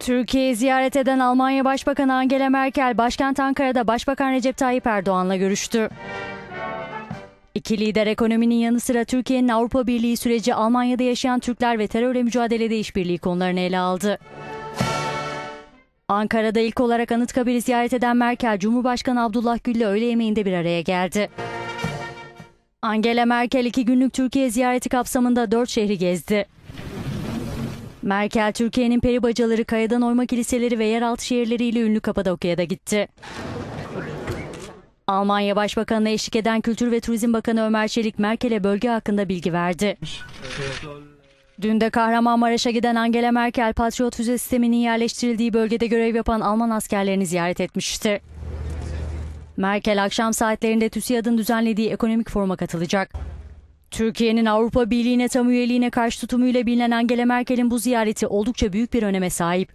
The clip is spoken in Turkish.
Türkiye'yi ziyaret eden Almanya Başbakanı Angela Merkel, başkent Ankara'da Başbakan Recep Tayyip Erdoğan'la görüştü. İki lider ekonominin yanı sıra Türkiye'nin Avrupa Birliği süreci, Almanya'da yaşayan Türkler ve terörle mücadelede işbirliği konularını ele aldı. Ankara'da ilk olarak Anıtkabir'i ziyaret eden Merkel, Cumhurbaşkanı Abdullah Gül'le öğle yemeğinde bir araya geldi. Angela Merkel iki günlük Türkiye ziyareti kapsamında dört şehri gezdi. Merkel, Türkiye'nin peribacaları, kayadan oyma kiliseleri ve yeraltı şehirleriyle ünlü Kapadokya'ya da gitti. Almanya Başbakanı'na eşlik eden Kültür ve Turizm Bakanı Ömer Çelik, Merkel'e bölge hakkında bilgi verdi. Dün de Kahramanmaraş'a giden Angela Merkel, Patriot füze sisteminin yerleştirildiği bölgede görev yapan Alman askerlerini ziyaret etmişti. Merkel akşam saatlerinde TÜSİAD'ın düzenlediği ekonomik foruma katılacak. Türkiye'nin Avrupa Birliği'ne tam üyeliğine karşı tutumuyla bilinen Angela Merkel'in bu ziyareti oldukça büyük bir öneme sahip.